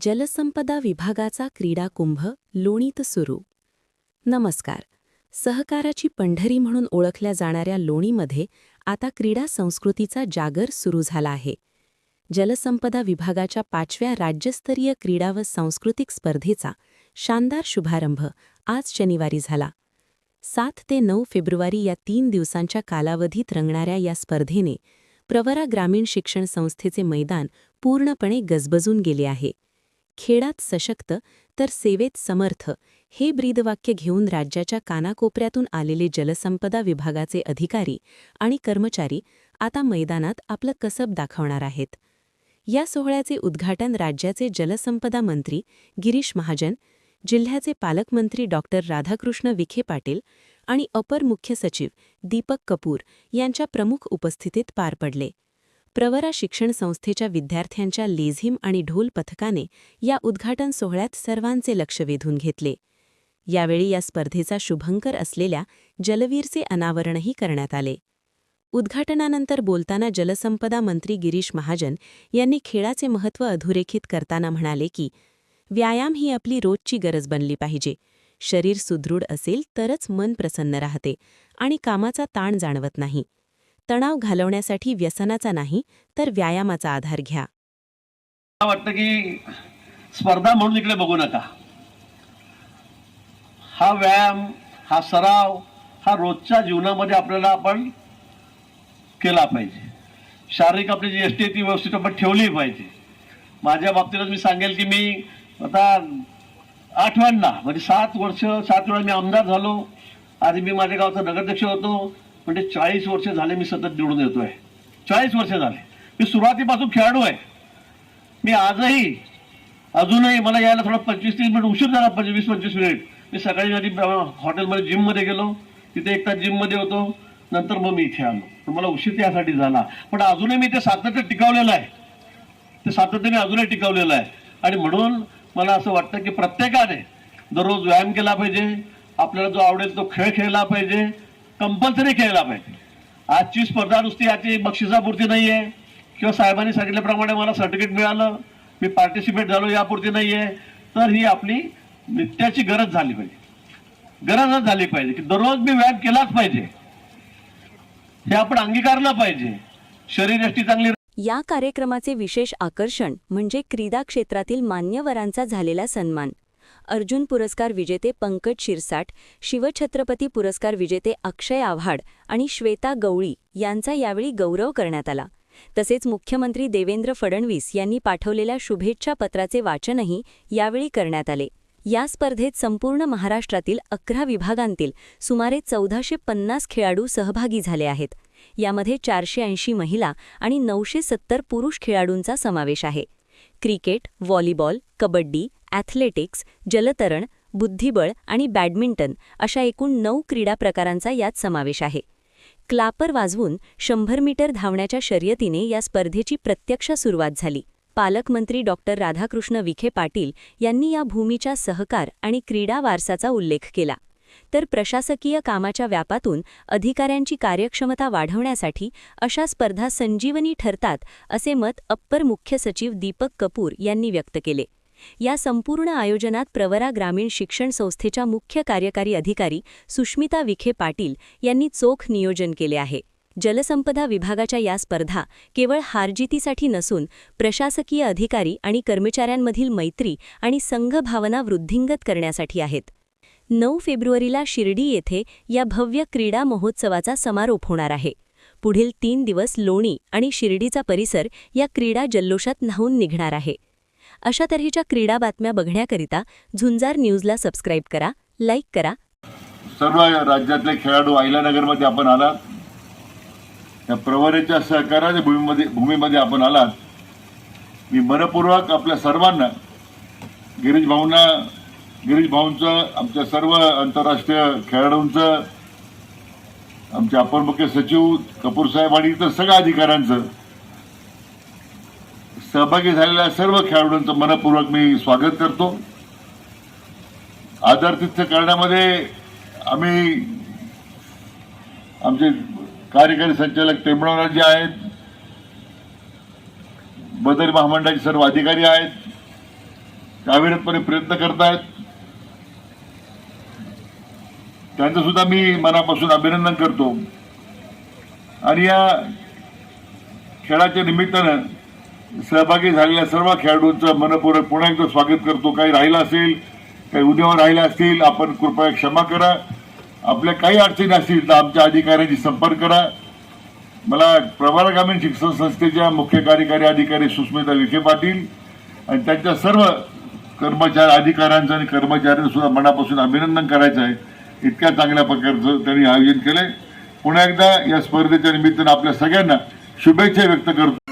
जलसंपदा विभागाचा क्रीडा कुंभ लोणीत सुरू. नमस्कार. सहकाराची पंढरी म्हणून ओळखल्या जाणाऱ्या लोणीमध्ये आता क्रीडा संस्कृतीचा जागर सुरू झाला आहे. जलसंपदा विभागाच्या पाचव्या राज्यस्तरीय क्रीडा व सांस्कृतिक स्पर्धेचा शानदार शुभारंभ आज शनिवारी झाला. सात ते नऊ फेब्रुवारी या तीन दिवसांच्या कालावधीत रंगणाऱ्या या स्पर्धेने प्रवरा ग्रामीण शिक्षण संस्थेचे मैदान पूर्णपणे गजबजून गेले आहे. खेळात सशक्त तर सेवेत समर्थ हे ब्रीदवाक्य घेऊन राज्याच्या कानाकोपऱ्यातून आलेले जलसंपदा विभागाचे अधिकारी आणि कर्मचारी आता मैदानात आपलं कसब दाखवणार आहेत. या सोहळ्याचे उद्घाटन राज्याचे जलसंपदा मंत्री गिरीश महाजन जिल्ह्याचे पालकमंत्री डॉक्टर राधाकृष्ण विखे पाटील आणि अपर मुख्य सचिव दीपक कपूर यांच्या प्रमुख उपस्थितीत पार पडले. प्रवरा शिक्षण संस्थेच्या विद्यार्थ्यांच्या लेझिम आणि ढोल पथकाने या उद्घाटन सोहळ्यात सर्वांचे लक्ष वेधून घेतले. यावेळी या स्पर्धेचा शुभंकर असलेल्या जलवीरचे अनावरणही करण्यात आले. उद्घाटनानंतर बोलताना जलसंपदा मंत्री गिरीश महाजन यांनी खेळाचे महत्त्व अधोरेखित करताना म्हणाले की व्यायाम ही आपली रोजची गरज बनली पाहिजे. शरीर सुदृढ असेल तरच मन प्रसन्न राहते आणि कामाचा ताण जाणवत नाही. तणाव घालवण्यासाठी व्यसनाचा नाही तर व्यायामाचा आधार घ्या. मला वाटतं की स्पर्धा म्हणून इकडे बघू नका. हा व्यायाम हा सराव हा रोजच्या जीवनामध्ये आपल्याला आपण केला पाहिजे. शारीरिक आपली जी एस टी ती व्यवस्थित आपण ठेवली पाहिजे. माझ्या बाबतीतच मी सांगेल की मी आता आठव्यांना म्हणजे सात वर्ष सात वेळा मी आमदार झालो. आधी मी माझ्या गावचा नगराध्यक्ष होतो. म्हणजे चाळीस वर्ष झाले मी सतत निवडून येतोय. चाळीस वर्ष झाले. मी सुरुवातीपासून खेळाडू आहे. मी आजही अजूनही मला यायला थोडा पंचवीस तीस मिनिट उशीर झाला पंचवीस पंचवीस मिनिट. मी सकाळी आधी हॉटेलमध्ये जिममध्ये गेलो. तिथे एक तास जिममध्ये होतो. नंतर मग मी इथे आलो. पण मला उशीर त्यासाठी झाला. पण अजूनही मी ते सातत्य टिकवलेलं आहे. ते सातत्याने अजूनही टिकवलेलं आहे. आणि म्हणून मला असं वाटतं की प्रत्येकाने दररोज व्यायाम केला पाहिजे. आपल्याला जो आवडेल तो खेळ खेळला पाहिजे. कंपल्सरी खेळला पाहिजे. आजची स्पर्धा नुसती आजची बक्षिसापुरती नाही आहे किंवा साहेबांनी सांगितल्याप्रमाणे मला सर्टिफिकेट मिळालं मी पार्टिसिपेट झालो यापुरती नाही आहे तर ही आपली नित्याची गरज झाली पाहिजे. गरजच झाली पाहिजे की दररोज मी व्यायाम केलाच पाहिजे. हे आपण अंगीकारलं पाहिजे. शरीरयष्टी चांगली या कार्यक्रमाचे विशेष आकर्षण म्हणजे क्रीडा क्षेत्रातील मान्यवरांचा झालेला सन्मान. अर्जुन पुरस्कार विजेते पंकज शिरसाट शिवछत्रपती पुरस्कार विजेते अक्षय आव्हाड आणि श्वेता गवळी यांचा यावेळी गौरव करण्यात आला. तसेच मुख्यमंत्री देवेंद्र फडणवीस यांनी पाठवलेल्या शुभेच्छा पत्राचे वाचनही यावेळी करण्यात आले. या स्पर्धेत संपूर्ण महाराष्ट्रातील अकरा विभागांतील सुमारे चौदाशे पन्नास खेळाडू सहभागी झाले आहेत. यामध्ये चारशे ऐंशी महिला आणि नऊशे सत्तर पुरुष खेळाडूंचा समावेश आहे. क्रिकेट व्हॉलीबॉल कबड्डी ॲथलेटिक्स जलतरण बुद्धिबळ आणि बॅडमिंटन अशा एकूण नऊ क्रीडा प्रकारांचा यात समावेश आहे. क्लापर वाजवून शंभर मीटर धावण्याच्या शर्यतीने या स्पर्धेची प्रत्यक्ष सुरुवात झाली. पालकमंत्री डॉक्टर राधाकृष्ण विखे पाटील यांनी या भूमीच्या सहकार आणि क्रीडा वारसाचा उल्लेख केला. तर प्रशासकीय कामाच्या व्यापातून अधिकाऱ्यांची कार्यक्षमता वाढवण्यासाठी अशा स्पर्धा संजीवनी ठरतात असे मत अप्पर मुख्य सचिव दीपक कपूर यांनी व्यक्त केले. या संपूर्ण आयोजनात प्रवरा ग्रामीण शिक्षण संस्थेच्या मुख्य कार्यकारी अधिकारी सुष्मिता विखे पाटील यांनी चोख नियोजन केले आहे. जलसंपदा विभागाच्या या स्पर्धा केवळ हारजितीसाठी नसून प्रशासकीय अधिकारी आणि कर्मचाऱ्यांमधील मैत्री आणि संघभावना वृद्धिंगत करण्यासाठी आहेत. नऊ फेब्रुवारीला शिर्डी येथे या भव्य क्रीडा महोत्सवाचा समारोप होणार आहे. पुढील तीन दिवस लोणी आणि शिर्डीचा परिसर या क्रीडा जल्लोषात न्हावून निघणार आहे. अशा तऱ्हेच्या क्रीडा बातम्या बघण्याकरिता झुंजार न्यूजला सबस्क्राईब करा लाईक करा. सर्व राज्यातले खेळाडू अहिल्यानगरमध्ये आपण आलात. त्या प्रवरेच्या सहकार्याच्या भूमीमध्ये भूमीमध्ये आपण आलात. मी मनपूर्वक आपल्या सर्वांना गिरीश भाऊंना गिरीश भाऊंचं आमच्या सर्व आंतरराष्ट्रीय खेळाडूंचं आमचे अपर मुख्य सचिव कपूर साहेब आणि इतर सगळ्या अधिकाऱ्यांचं सहभागी झालेल्या सर्व खेळाडूंचं मनपूर्वक मी स्वागत करतो. आदरतिथ्य करण्यामध्ये आम्ही आमचे कार्यकारी संचालक टेंबळवणार आहेत बदल महामंडळाचे सर्व अधिकारी आहेत ते अविरतपणे प्रयत्न करतायत. त्यांचं सुद्धा मी मनापासून अभिनंदन करतो. आणि या खेळाच्या निमित्तानं सहभागी झालेल्या सर्व खेळाडूंचं मनपूर्वक पुन्हा एकदा स्वागत करतो. काही राहिलं असेल काही उद्यावर राहिलं असतील आपण कृपया क्षमा करा. आपल्या काही अडचणी असतील तर आमच्या अधिकाऱ्यांशी संपर्क करा. मला प्रभार ग्रामीण शिक्षण संस्थेच्या मुख्य कार्यकारी अधिकारी सुस्मिता विखे पाटील आणि त्यांच्या सर्व कर्मचारी अधिकाऱ्यांचं आणि कर्मचाऱ्यांचं सुद्धा मनापासून अभिनंदन करायचं आहे. इतक्या चांगल्या प्रकारचं त्यांनी आयोजन केलंय. पुन्हा एकदा या स्पर्धेच्या निमित्तानं आपल्या सगळ्यांना शुभेच्छा व्यक्त करतो.